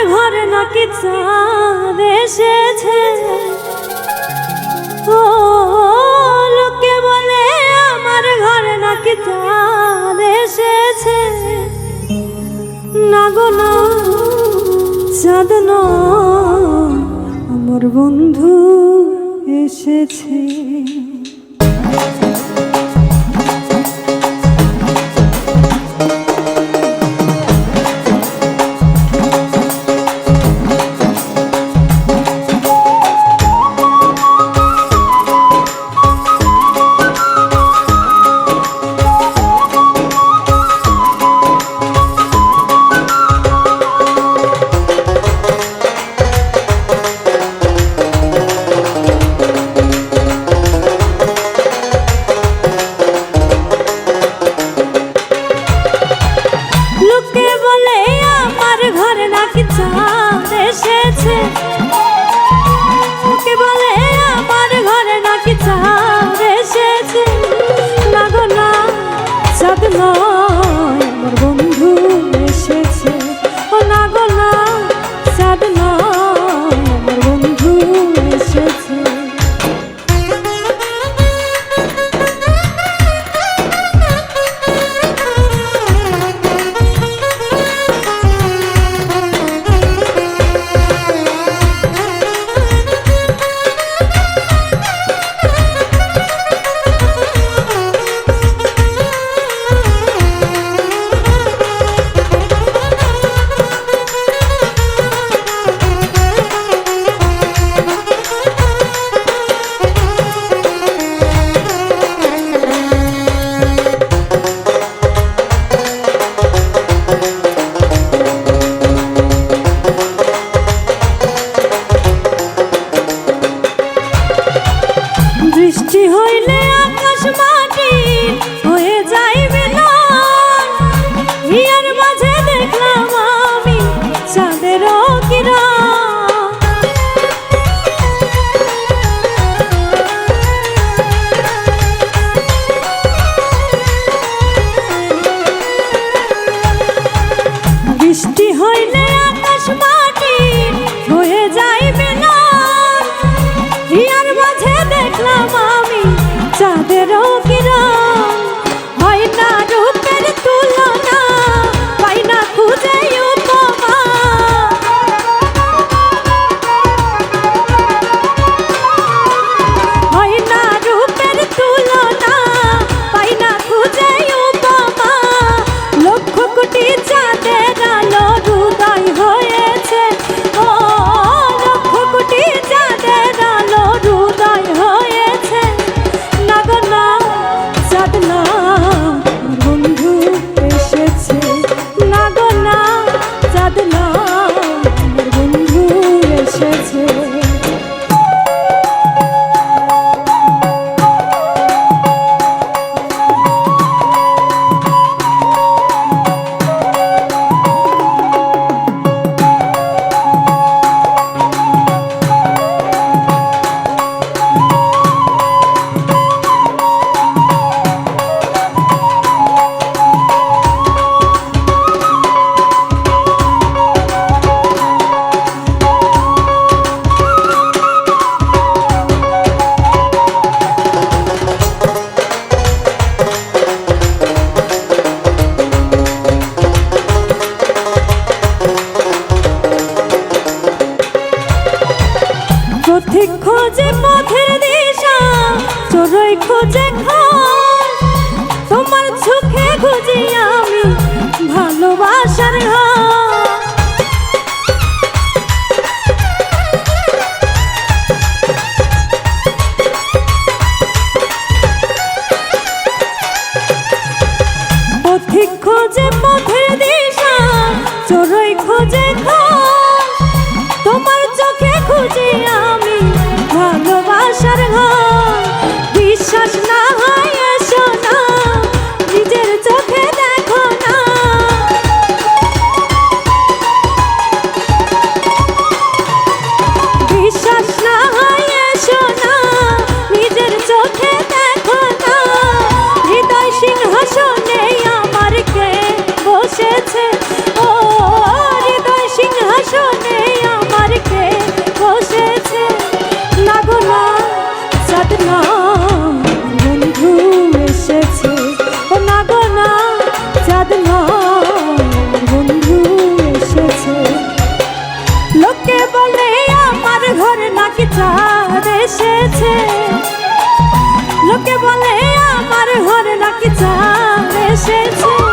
আমার ঘরে নাকি চাঁদ এসেছে? ও, লোকে বলে আমার ঘরে নাকি চাঁদ এসেছে। না গো, না, চাঁদ আমার বন্ধু এসেছে। Woo! তোমার চোখে খুঁজি আমি ভালোবাসার ঘর লোকে বলে আমার ঘরে নাকি চাঁদ এসেছে। লোকে বলে আমার ঘরে নাকি চাঁদ এসেছে।